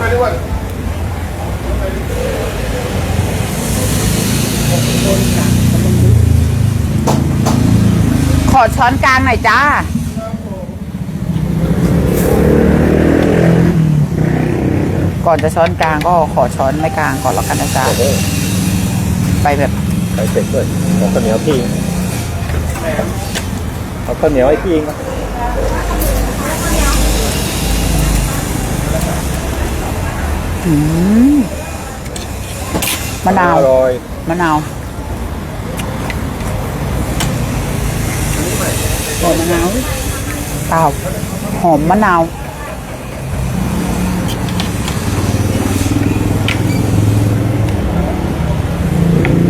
ไปด้วยขอช้อนกลางหน่อยจ้า ก่อนจะช้อนกลางก็ขอช้อนไม่กลางก่อนแล้วกันนะจ๊ะโอ้โหไปแบบใส่เสร็จด้วยขอข้าวเหนียวพี่เอาข้าวเหนียวให้พี่ครั อืมมะนาวอร่อยมะนาวหอมมะนาวเปล่าหอมมะนาว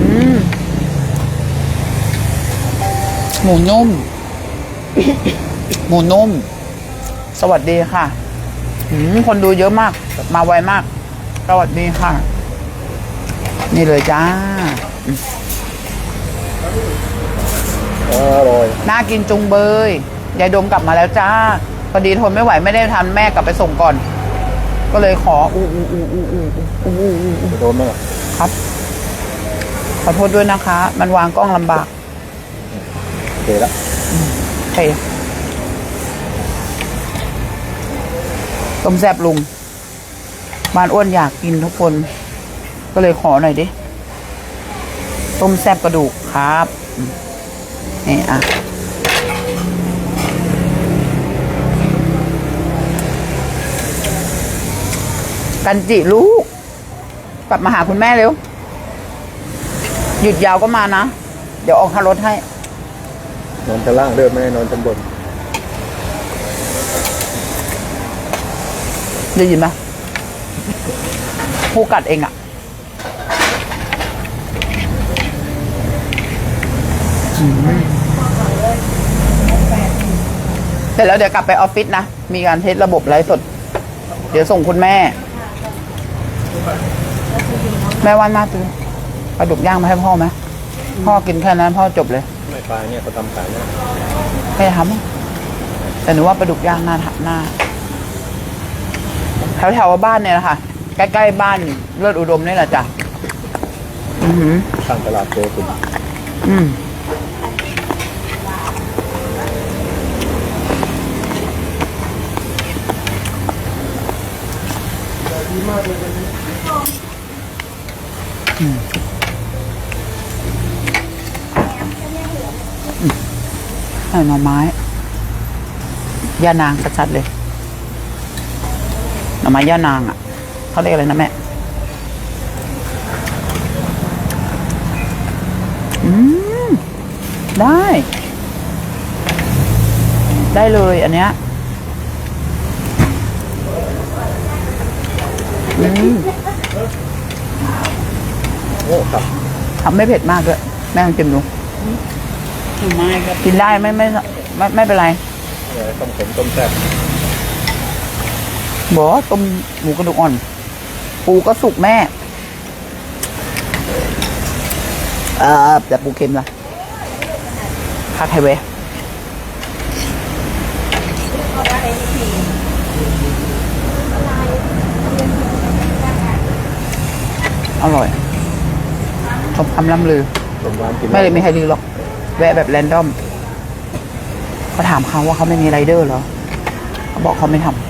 อืมหมูนุ่ม หมูนุ่ม สวัสดีค่ะอืมคนดูเยอะมาก มาไวมาก สวัสดีค่ะ นี่เลยจ้า อร่อย น่ากินจุงเบย ยายดมกลับมาแล้วจ้าพอดีทนไม่ไหวไม่ได้ทันแม่กลับไปส่งก่อน ก็เลยขออูอูอูอูอูอูอูอูอูจะโดนมั้งอะครับ ขอโทษด้วยนะคะ มันวางกล้องลำบากโอเคละโอเคต้มแซบลุง บ้านอ้วนอยากกินทุกคน ก็เลยขอหน่อยดิ ต้มแซบกระดูกครับอืมนี่อะกันจิลูก กลับมาหาคุณแม่เร็ว หยุดยาวก็มานะ เดี๋ยวออกค่ารถให้ นอนชั้นล่างเดิมไม่ได้นอนชั้นบน ได้ยินไหม ผู้กัดเองอะอืมเสร็จแล้วเดี๋ยวกลับไปออฟฟิศนะ มีการเทสระบบไลฟ์สด เดี๋ยวส่งคุณแม่ แม่วันมาตื่นปลาดุกย่างมาให้พ่อไหมพ่อกินแค่นั้นพ่อจบเลย ไม่ปลาเนี่ยเขาทำขายนะไม่ทำแต่หนูว่าปลาดุกย่างน่าทำน่าแถวแถวๆบ้านเนี่ยนะคะ ใกล้ๆบ้านเลิศอุดมนี่แหละจ้ะอือหือข้างตลาดโจตุนอืมอืมอืมใส่หน่อไม้ย่านางชัดๆเลยหน่อไม้ย่านางอะ เขาเรียกอะไรนะแม่ อืม ได้ ได้เลยอันเนี้ยอืมโอ้ครับทำไม่เผ็ดมากด้วย แม่ลองชิมดู ไม่ครับกินได้ไม่ไม่ไม่ไม่เป็นไรเนี่ยต้มขมต้มแซ่บบอกว่าต้มหมูกระดูกอ่อน ปูก็สุกแม่เออแต่ปูเค็มล่ะผัดไทยเวยอร่อยชมคำล่ำลือต้มร้านกินไม่เลยมีใครลือหรอก แวะแบบแรนดอมเขาถามเขาว่าเขาไม่มีไรเดอร์เหรอเขาบอกเขาไม่ทำขายต้กิน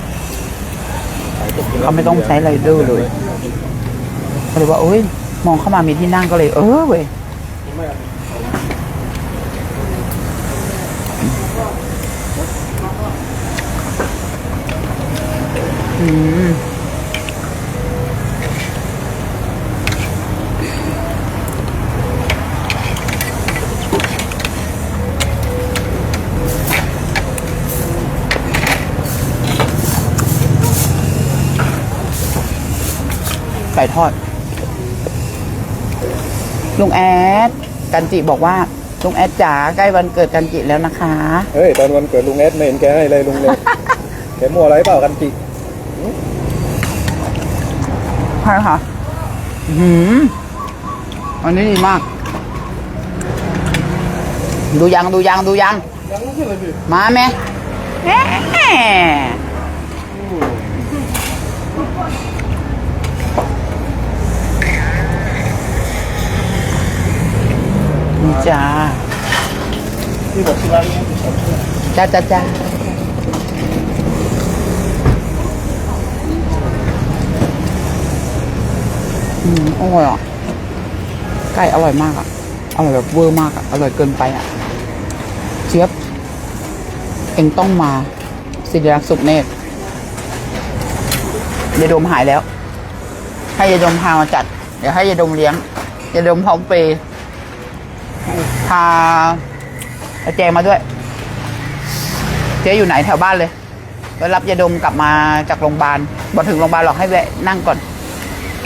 เขาไม่ต้องใช้ไรเดอร์เลยก็เลยว่าเอ้ยมองเข้ามามีที่นั่งก็เลย เออเว้ยอืม ก่ทอด ลุงแอด กันจิบอกว่า ลุงแอดจ๋าใกล้วันเกิดกันจิแล้วนะคะ เฮ้ย ตอนวันเกิดลุงแอดไม่เห็นแกให้เลยลุงเลย แกมั่วอะไรเปล่ากันจิใช่ค่ะอื้อหืมอันนี้ดีมาก ดูยังดูยังดูยังยังไม่ใช่เลยพี่มาไหมแหม จ้าที่บอกที่ร้านนี้จ้าจ้าจ้าอืมอร่อยอะไก่อร่อยมากอะอร่อยแบบเวอร์มากอะอร่อยเกินไปอะเจี๊ยบเอ็งต้องมาสิริรักษ์สุขเนตรยายดมหายแล้ว ให้ยายดมพามาจัด เดี๋ยวให้ยายดมเลี้ยงยายดมพร้อมเปย์ พาอาแจงมาด้วย เจ๊อยู่ไหนแถวบ้านเลยไปรับยาดมกลับมาจากโรงพยาบาลบอถึงโรงพยาบาลหรอกให้แวะนั่งก่อน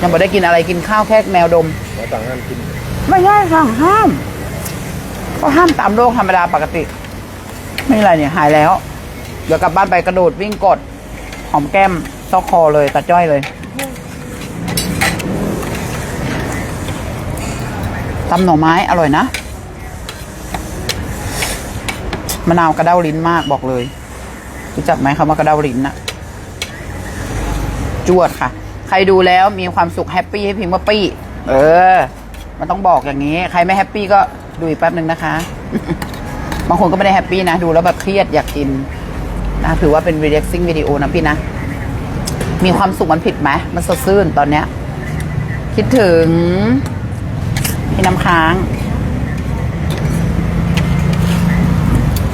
ยังไม่ได้กินอะไรกินข้าวแค่แมวดมมาสั่งงานกินไม่ใช่ค่ะห้ามก็ห้ามตามโรคธรรมดาปกติ ไม่มีอะไรเนี่ยหายแล้ว เดี๋ยวกลับบ้านไปกระโดดวิ่งกด หอมแก้มซอกคอเลยตาจ้อยเลยตำหน่อไม้อร่อยนะ มะนาวกระเด้าลิ้นมากบอกเลยรู้จักไหมคำว่ากระเด้าลิ้นนะจวดค่ะ ใครดูแล้วมีความสุขแฮปปี้ให้พิมพ์ว่าปี้ เออ มันต้องบอกอย่างนี้ ใครไม่แฮปปี้ก็ดูอีกแป๊บหนึ่งนะคะ บางคนก็ไม่ได้แฮปปี้นะ ดูแล้วแบบเครียดอยากกินนะถือว่าเป็น relaxing วิดีโอนะพี่นะ มีความสุขมันผิดไหม มันสดชื่นตอนเนี้ย คิดถึง พี่น้ำค้าง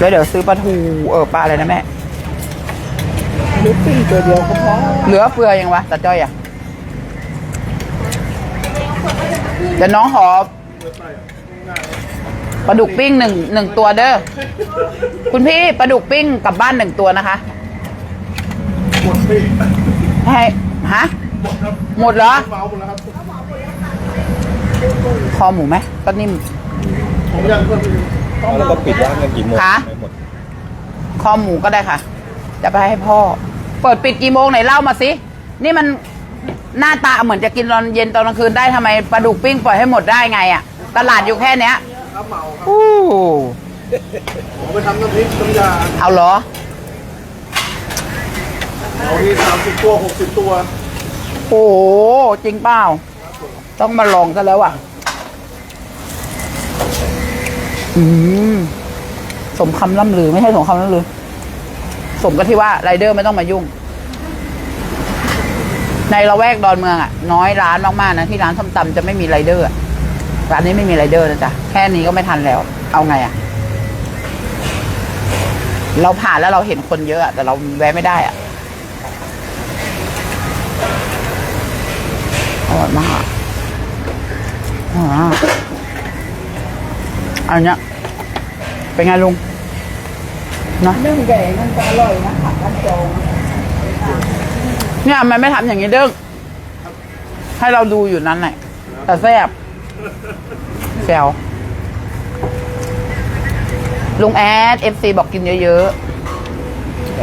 แล้วเดี๋ยวซื้อปลาทูเออปลาอะไรนะแม่ลิปปิ้งตัวเดียวก็พอเหลือเฟือยังวะตาจ้อยอะเดี๋ยวน้องขอปลาดุกปิ้งหนึ่งหนึ่งตัวเด้อคุณพี่ปลาดุกปิ้งกลับบ้านหนึ่งตัวนะคะให้ฮะหมดเหรอเมาหมดแล้วครับคอหมูไหมก็นิ่มผมยังเพิ่ม แล้วก็ปิดร้านกันกี่โมงคะ ไม่หมดคอหมูก็ได้ค่ะ จะไปให้พ่อ เปิดปิดกี่โมงไหนเล่ามาสิ นี่มันหน้าตาเหมือนจะกินตอนเย็นตอนกลางคืนได้ทำไมปลาดุกปิ้งปล่อยให้หมดได้ไงอะ่ะ ตลาดอยู่แค่เนี้ยครับเมาครับอู้ผมไปทำน้ำพริกน้ำยาเอาเหรอ เอาที่สามสิบตัวหกสิบตัว โอ้โหจริงเปล่า ต้องมาลองกันแล้วอะ อืมสมคำล่ำลือ ไม่ใช่สมคำล่ำลือ สมกับที่ว่าไรเดอร์ไม่ต้องมายุ่ง ในละแวกดอนเมืองอะน้อยร้านมากๆนะที่ร้านส้มตำจะไม่มีไรเดอร์ร้านนี้ไม่มีไรเดอร์นะจ๊ะแค่นี้ก็ไม่ทันแล้ว เอาไงอะเราผ่านแล้วเราเห็นคนเยอะอะแต่เราแวะไม่ได้อะอร่อยมากอร่อยมาก อันเนี้ยเป็นไงลุงนะเรื่องแก่มันก็อร่อยนะผักกันจองเนี่ยมันไม่ทำอย่างนี้เด้งให้เราดูอยู่นั้นแหละแต่แซ่บแซวลุงแอดเอฟซีบอกกินเยอะ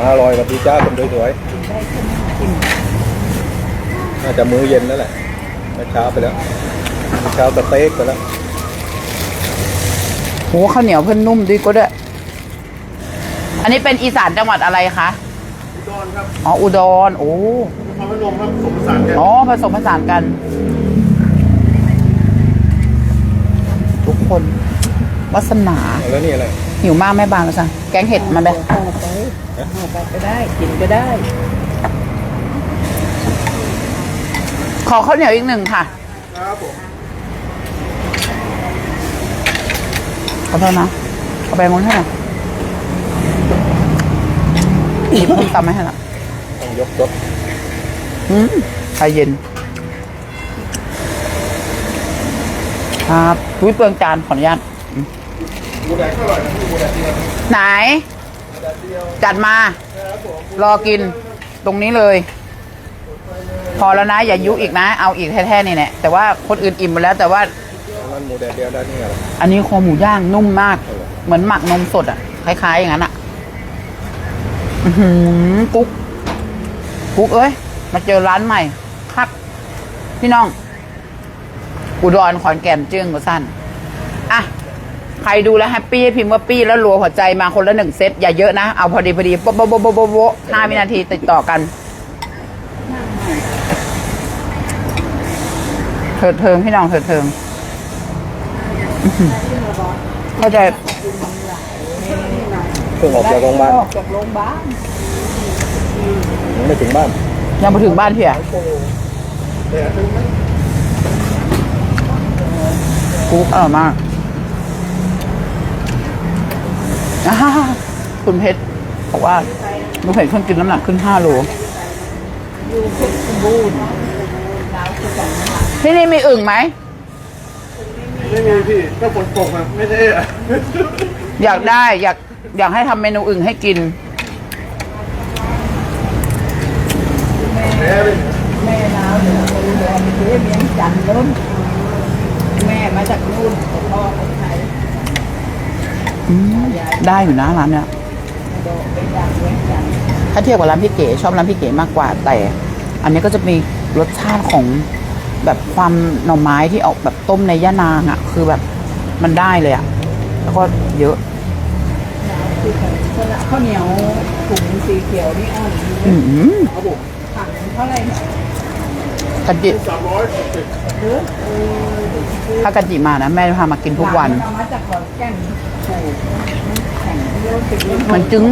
อร่อยกับพี่จ้าคนสวยๆน่าจะมื้อเย็นแล้วแหละไม่เช้าไปแล้วเช้าสเต็กไปแล้ว โหข้าวเหนียวเพิ่นนุ่มดีก็ได้วยอันนี้เป็นอีสานจังหวัดอะไรคะ อุดรครับอ๋อ อุดร โอ้พอไม่ลงครับสมสารแกอ๋อ ผสมผสานกัน ทุกคนวาสนา แล้วนี่อะไรหิวมากแม่บานมาสั่งแกงเห็ดมาไปห่อไปห่อไปก็ได้ กินก็ได้ ขอข้าวเหนียวอีกหนึ่งค่ะ ครับผม ขอโทษนะเอาไปงนให้หน่อยหยิบต้มตำมาให้ละต้องยกรถอืมชายเย็น ครับอุ้ยเปลืองจานขออนุญาตหมูแดงเท่าไหร่นะพี่หมูแดงเดียวไหน จัดมา รอกินตรงนี้เลย พอแล้วนะ อย่ายุอีกนะ เอาอีกแท้ๆนี่แหละแต่ว่าคนอื่นอิ่มหมดแล้วแต่ว่าันหมูแดงเดียวได้นี่อะไรอันนี้คอหมูย่างนุ่มมาก เหมือนหมักนมสดอะ คล้ายๆอย่างนั้นอะอือหือกุ๊กกุ๊กเอ้ย มาเจอร้านใหม่คักพี่น้อง อุดรขอนแก่นจึ้งกว่าสั้นอะใครดูแล้วแฮปปี้ให้พิมพ์ว่าปี้แล้วรัวหัวใจมาคนละหนึ่งเซตอย่าเยอะนะ เอาพอดีพอดีโบ๊ะโบ๊ะโบ๊ะโบ๊ะโบ๊ะห้าวินาทีติดต่อกันเถิดเทิงพี่น้องเถิดเทิง เข้าใจเพิ่งออกจากโรงพยาบาลออกจากโรงพยาบาลยังไม่ถึงบ้าน ยังมาถึงบ้านพี่อะกุ๊กอร่อยมากอ่าคุณเพชรบอกว่าลูกเพชรขึ้นกินน้ำหนักขึ้นห้าโลอยู่เพชรบูรณ์ดาวคือกันนะคะที่นี่มีอึ่งไหม ไม่มีพี่ก็ฝนตกอะไม่ได้อะอยากได้อยากอยากให้ทำเมนูอึ่งให้กินแพ้เลยแม่ดาวเดี๋ยวไปดูแลไปเลี้ยงเลี้ยงจันทร์ล้นแม่มาจากนู่นแต่พ่อคนไทยได้อยู่นะร้านเนี้ยโดเป็นอยากเลี้ยงจันทร์ถ้าเทียบกับร้านพี่เก๋ชอบร้านพี่เก๋มากกว่าแต่ อันนี้ก็จะมีรสชาติของ แบบความหน่อไม้ที่ออกแบบต้มในย่านางอะ่ะ คือแบบมันได้เลยอะ่ะ แล้วก็เยอะคือกันข้าวเหนียวถุงสีเขียวนี่อ่อนอืมครับผมถังเท่าไหร่เนี่ยกันจิสามร้อยสิบหรือเออถ้ากันจิมานะ แม่พามากินทุกวันเอามาจากขอนแก่นถูกแข่งที่รถติดรถมันจึง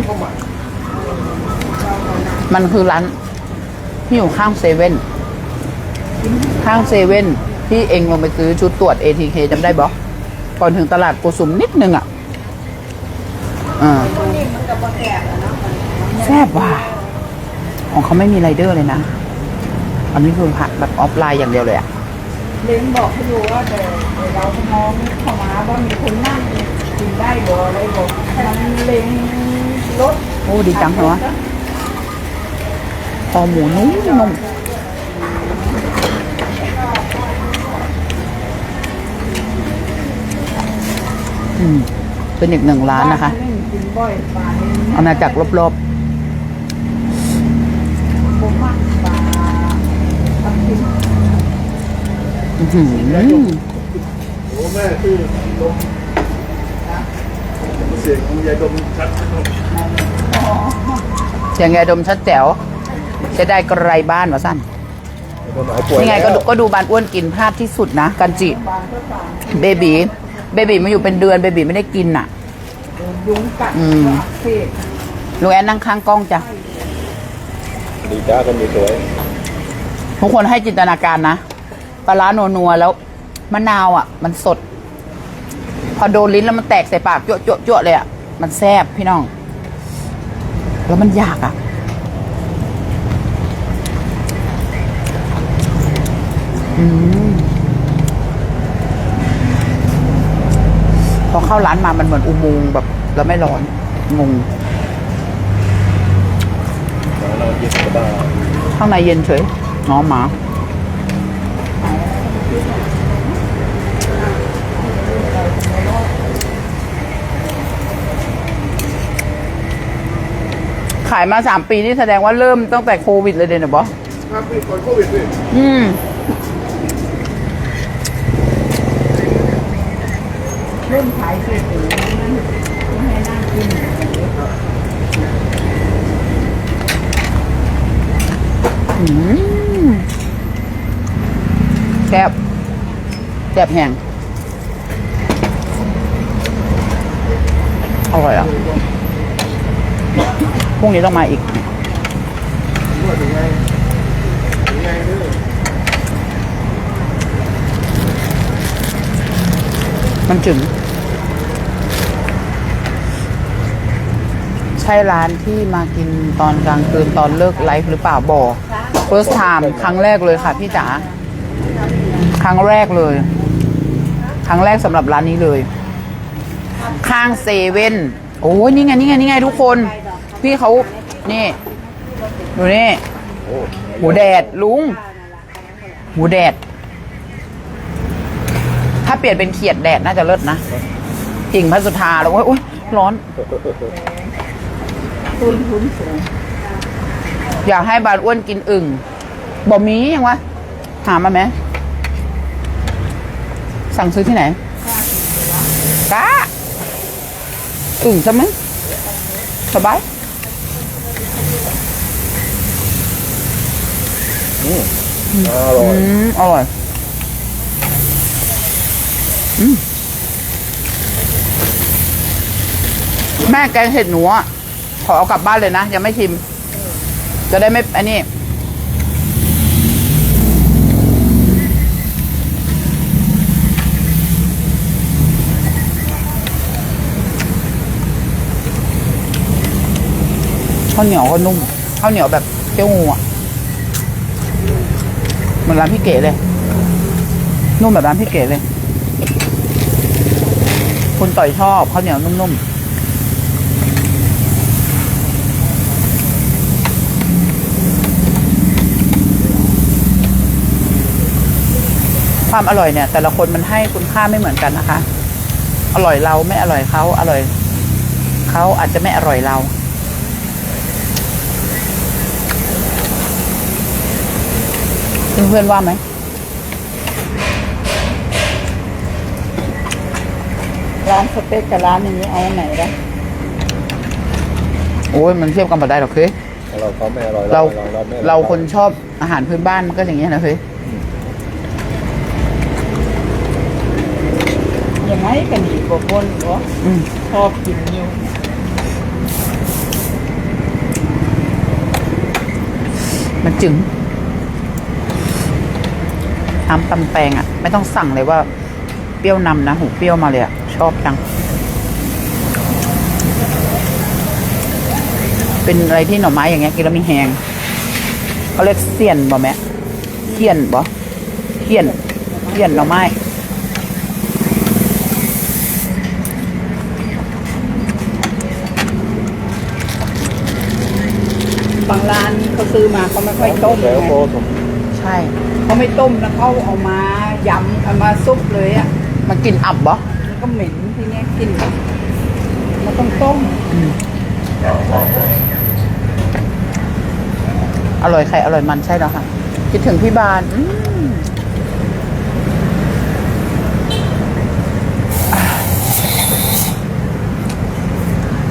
มันคือร้านที่อยู่ข้างเซเว่น ข้างเซเว่นที่เองลงไปซื้อชุดตรวจ ATK จำได้บอก่อนถึงตลาดโกสุมนิดนึงอะอ่านี่มันกับแก่แล้วเนาะแซ่บว่ะของเขาไม่มีไรเดอร์เลยนะ อันนี้คือผัดแบบออฟไลน์อย่างเดียวเลยอะเล้งบอกให้รู้ว่าเดี๋ยวเดี๋ยวเราจะมองเข้ามาว่ามีคนนั่งกินได้บ่อะไรบอกมันเล้งรถโอ้ดีจังเหรอวะคอหมูนุ่มนุ่ม อืมเป็นอีกหนึ่งร้านนะคะบ้กินบ่อยปลาเนี่ยอาณาจักรรอบผมมากปลาทำกินๆอื้อหือโอ้แม่ชื่อดมเสียงของยายดมชัดเสียงยายดมชัดแจ๋วจะได้กระไรบ้านวะสั้นคนหายป่วยนี่ไงก็แล้วดูก็ดูบานอ้วนกินพลาดที่สุดนะ กันจิปลาก็ปลาเบบี เบบีมาอยู่เป็นเดือนเบบีไม่ได้กินอะโดนยุงกัดอืมเศษลุงแอนนั่งข้างกล้องจ้ะ ดีจ้าคนดีสวยทุกคนให้จินตนาการนะปลาร้านัวๆแล้วมะนาวอะ มันสด พอโดนลิ้นแล้วมันแตกใส่ปากจั่วจั่วจั่วเลยอะ มันแซ่บพี่น้อง แล้วมันอยากอะ อืมพอ เข้าร้านมามันเหมือนอุโมงค์แบบแล้วไม่ร้อนงงเราเย็นสบายข้างในเย็นเฉยน้องหมาขายมาสามปีนี่แสดงว่าเริ่มตั้งแต่โควิดเลยเดนบอสครับพี่ก่อนโควิดพี่อืม ริ่มขายเศษถึงนั้นไม่ให้นั่งกินอืมแซ่บแซ่บแห้งอร่อยอะพรุ่งนี้ต้องมาอีกมันถึง ใช่ร้านที่มากินตอนกลางคืนตอนเลิกไลฟ์หรือเปล่าบอก first time ครั้งแรกเลยค่ะพี่จ๋าครั้งแรกเลย ครั้งแรกสำหรับร้านนี้เลย ข้างเซเว่นโอ้ยนี่ไงนี่ไงนี่ไงทุกคน พี่เขานี่ดูนี่หมูแดดลุงหมูแดด ถ้าเปลี่ยนเป็นเขียดแดดน่าจะเลิศนะกิ่งพระสุธาแล้วโอ้ยโอ้ยร้อน ต้นทุนสูงอยากให้บานอ้วนกินอึ่งบ่มียังวะหามาไหม สั่งซื้อที่ไหนกะอึ่งใช่ไหมสบายอืมอร่อยอืมอร่อยอืมแม่แกงเห็ดหนูอะ ขอเอากลับบ้านเลยนะ ยังไม่ชิม จะได้ไม่อันนี้ ข้าวเหนียวก็นุ่ม ข้าวเหนียวแบบเกี๊ยวงูอะเหมือนร้านพี่เก๋เลย นุ่มแบบร้านพี่เก๋เลย คุณต่อยชอบข้าวเหนียวนุ่มๆ ความอร่อยเนี่ย แต่ละคนมันให้คุณค่าไม่เหมือนกันนะคะ อร่อยเราไม่อร่อยเขาอร่อยเขาอาจจะไม่อร่อยเราเพื่อนๆว่าไหมร้านสเต็กกับร้านนี้เอาไหนละโอ้ยมันเทียบกันไม่ได้หรอกเฮ้ยเราเขาไม่อร่อยเราเราไม่ออยเราคนชอบอาหารพื้นบ้านมันก็อย่างเงี้ยนะเฮ้ ยังไงกันอีกกว่าคนเหรออืมชอบกินอยู่มันจึงทำตำแตงอะ ไม่ต้องสั่งเลยว่า เปรี้ยวนำนะ หูเปรี้ยวมาเลยอะ ชอบจัง เป็นอะไรที่หน่อไม้อย่างเงี้ยกินแล้วมีแหงเขาเรียกเสียนบ่แม่เขียนบ่เขียนเขียนหน่อไม้ บางร้านเขาซื้อมาเขาไม่ค่อยต้มแล้วไงโตสมใช่ เขาไม่ต้มแล้วเขาเอามายำเอามาซุปเลยอะมันกลินอับบ่มันก็เหม็นทีเนี้ยกินมันต้องต้มอร่อยใครอร่อยมันใช่แล้วค่ะ คิดถึงพี่บานอืม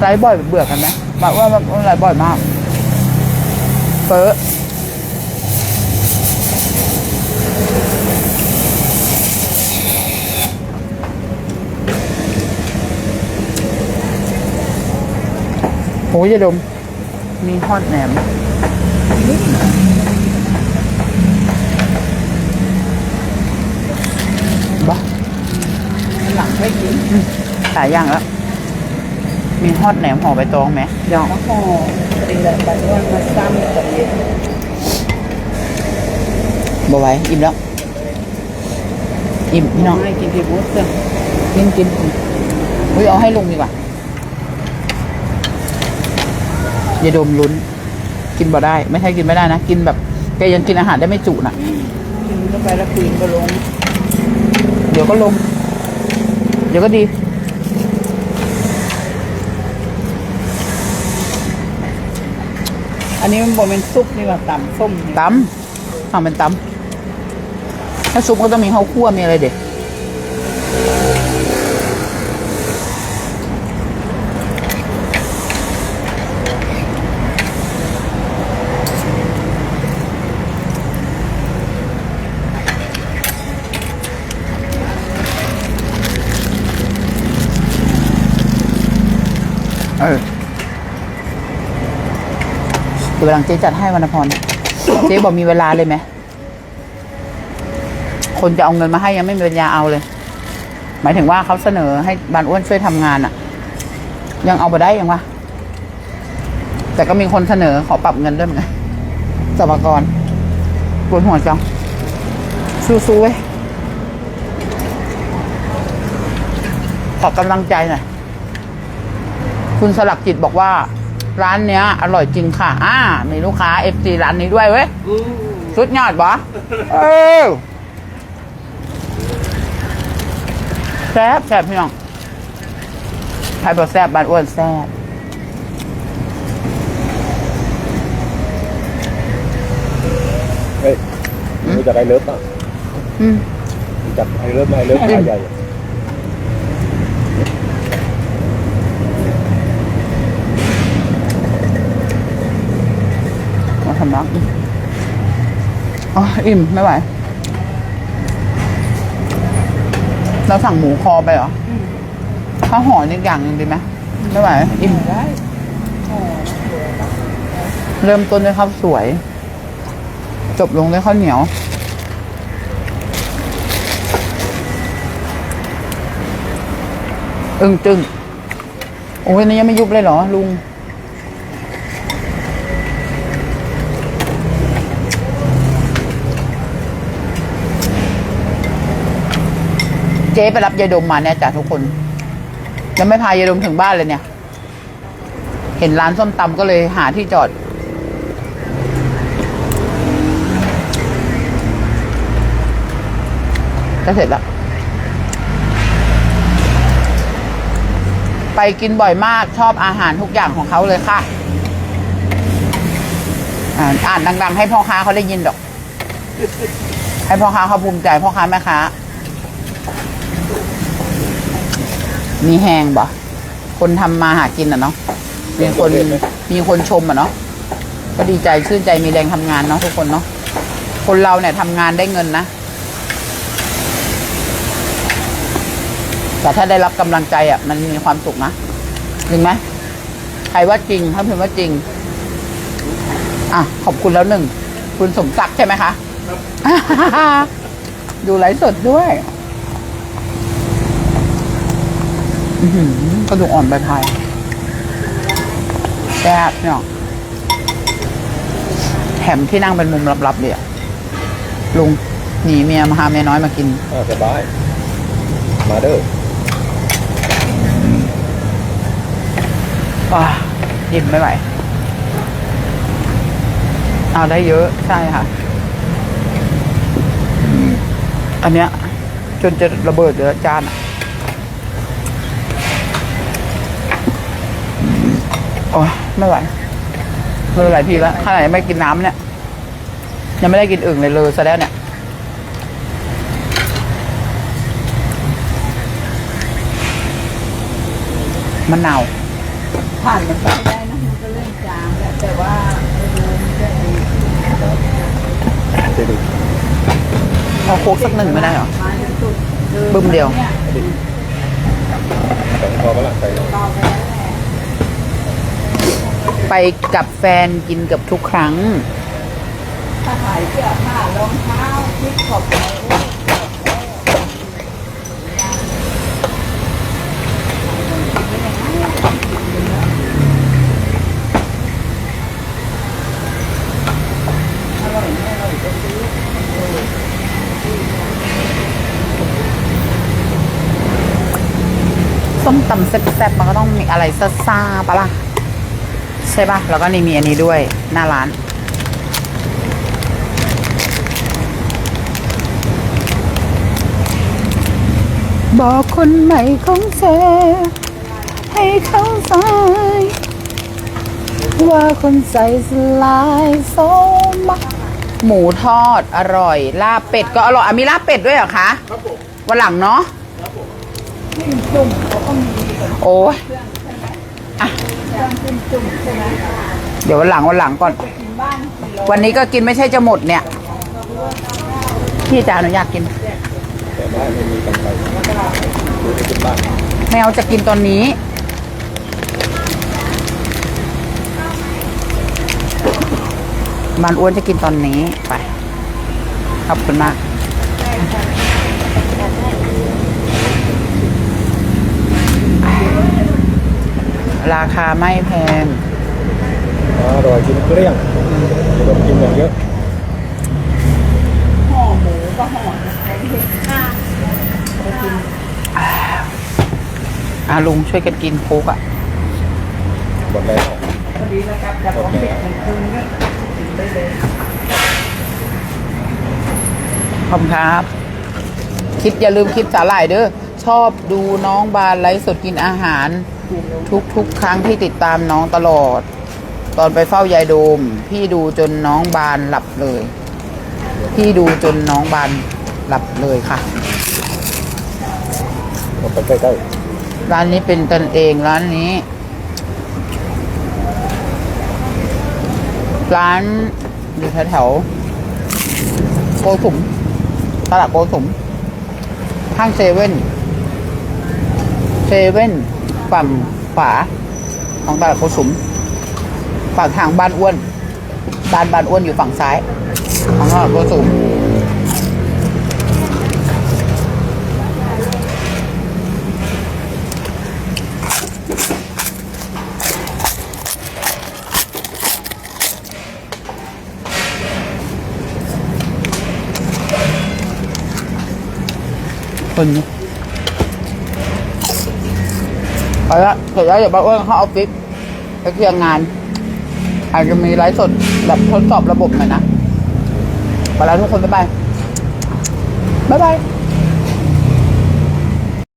ไลฟ์บ่อยเบื่อกันไหมมาว่ามันไลฟ์บ่อยมาก เฟ้อโหยายดม มีฮอดแหนมบ้าหลังไม่กินหลายอย่างแล้ว มีฮอดแหนมห่อใบตองไหมยอมแล้วห่อเป็นแบบแบบว่ามาซ้ำกับเย็นบ่ไหว้อิ่มแล้ว อิ่มพี่น้องให้กินที่บูธเถอะกินกินอุ้ยเอาให้ลุงดีกว่าอย่าดมลุ้น กินบ่ได้ ไม่ใช่กินไม่ได้นะ กินแบบแกยังกินอาหารได้ไม่จุนะกินเข้าไปแล้วคืนก็ลง เดี๋ยวก็ลง เดี๋ยวก็ดี อันนี้มันบอกเป็นซุปนี่ว่าต่ำส้มนี่ตำทำเป็นตำถ้าซุปก็ต้องมีข้าวคั่วมีอะไรเด็ด เดี๋ยวหลังเจ๊จัดให้วรรณพร เจ๊บอกมีเวลาเลยไหม คนจะเอาเงินมาให้ยังไม่มีปัญญาเอาเลย หมายถึงว่าเขาเสนอให้บานอ้วนช่วยทำงานอะยังเอาไปได้ยังวะ แต่ก็มีคนเสนอขอปรับเงินด้วยเหมือนกันสมกรปวดหัวจังสู้ๆเว้ยขอกำลังใจหน่อย คุณสลักจิตบอกว่า ร้านเนี้ย อร่อยจริงค่ะ อ่า มีลูกค้าเอฟซีร้านนี้ด้วยเว้ยสุดยอดบอเออแซ่บแซ่บพี่น้องใครบอกแซ่บบานอ้วนแซ่บเฮ้ยรู้จักไอเลิฟป่ะอืมรู้จักไอเลิฟไหมไอเลิฟขาใหญ่ มาทำน้ำอืมอ๋ออิ่มไม่ไหว เราสั่งหมูคอไปเหรอข้าวห่อนี่อย่างหนึ่งดีไหมไม่ไหว อิ่มเหลือแล้วเริ่มต้นด้วยข้าวสวย จบลงด้วยข้าวเหนียวอึ้งจึงโอ้ยนี่ยังไม่ยุบเลยเหรอลุง เจ๊ไปรับยายดมมาเนี่ยจ้ะทุกคน ยังไม่พายายดมถึงบ้านเลยเนี่ย เห็นร้านส้มตำก็เลยหาที่จอด ก็เสร็จแล้ว ไปกินบ่อยมากชอบอาหารทุกอย่างของเขาเลยค่ะ อ่านอ่านดัง ๆ ให้พ่อค้าเขาได้ยินดอก ให้พ่อค้าเขาภูมิใจพ่อค้าแม่ค้า มีแหงบ่คนทำมาหากินอะเนาะมีคนมีคนชมอะเนาะก็ดีใจชื่นใจมีแรงทำงานเนาะทุกคนเนาะคนเราเนี่ยทำงานได้เงินนะ แต่ถ้าได้รับกำลังใจอะ มันมีความสุขนะจริงไหมใครว่าจริงถ้าพิมพ์ว่าจริง อะ ขอบคุณแล้วหนึ่ง คุณสมศักดิ์ใช่ไหมคะ ดูไลฟ์สดด้วย อื้อหือ กระดูกอ่อนใบพายแซ่บเนี่ยแถมที่นั่งเป็นมุมลับๆเลยอะลุงหนีเมียมาหาเมียน้อยมากินอ่าสบาย มาเด้อว้ายิ้มไม่ไหวเอาได้เยอะใช่ค่ะ อันเนี้ย จนจะระเบิดเหลือจานอะ โอ้ยไม่ไหวเลยหลายทีแล้วขนาดยังไม่กินน้ำเนี่ย ยังไม่ได้กินอึ่งเลยเลยซะแล้วเนี่ยมะนาวผ่านมันไปได้นะมันก็เริ่มจางแล้วแต่ว่าจะดีจะดูเอาโคกสักหนึ่งไม่ได้เหรอบึ้มเดียว นี่ สองพอปะล่ะใส่เลย ต่อไปแล้วแหละ ไปกับแฟนกินกับทุกครั้งถ้าขายเสื้อผ้ารองเท้าคิดขอบใจโอ้ยอร่อยไม่อร่อยก็ซื้อส้มตำแซ่บๆมันก็ต้องมีอะไรซ่าๆปะล่ะ ใช่ปะแล้วก็นี่มีอันนี้ด้วยหน้าร้าน บอกคนใหม่ของเธอให้เข้าใจว่าคนใส่สลายโซมาหมูทอดอร่อย ลาบเป็ดก็อร่อยอะมีลาบเป็ดด้วยเหรอคะครับผมวันหลังเนาะจิ้มจุ่มเขาก็มีแบบโอ้ยเครื่องใช่ไหมอะ เดี๋ยววันหลังวันหลังก่อน วันนี้ก็กินไม่ใช่จะหมดเนี่ย พี่จะอนุญาตกินแต่บ้านไม่มีกันไปดูในขึ้นบ้านไม่เอาจะกินตอนนี้มันอ้วนจะกินตอนนี้ไป ขอบคุณมาก ราคาไม่แพง อร่อยกินเกลี้ยงไม่ต้องกินอย่างเยอะห่อหมูก็ห่อแกงเห็ดข้าวอาลุงช่วยกันกินโค้กอะ หมดแล้วพอดีแล้วครับแต่ของเด็กมันคืนก็กินได้เลยขอบคุณครับคิดอย่าลืมคิดสาหร่ายเด้อ ชอบดูน้องบานไลฟ์สดกินอาหาร ทุกทุกๆครั้งที่ติดตามน้องตลอด ตอนไปเฝ้ายายโดม พี่ดูจนน้องบานหลับเลย พี่ดูจนน้องบานหลับเลยค่ะหมดไปใกล้ร้านนี้เป็นตนเองร้านนี้ ร้านอยู่แถวๆโกสุมตลาดโกสุมห้างเซเว่นเซเว่น ฝั่งขวาของตลาดโกสุม ฝั่งทางบ้านอ้วนบ้านบ้านอ้วนอยู่ฝั่งซ้าย ของตลาดโกสุมคน เอาละเสร็จแล้วเดี๋ยวบ้าอ้วนเข้าออฟฟิศไปเคลียร์งาน อาจจะมีไลฟ์สดแบบทดสอบระบบหน่อยนะไปแล้วทุกคนบ๊ายบายบ๊ายบาย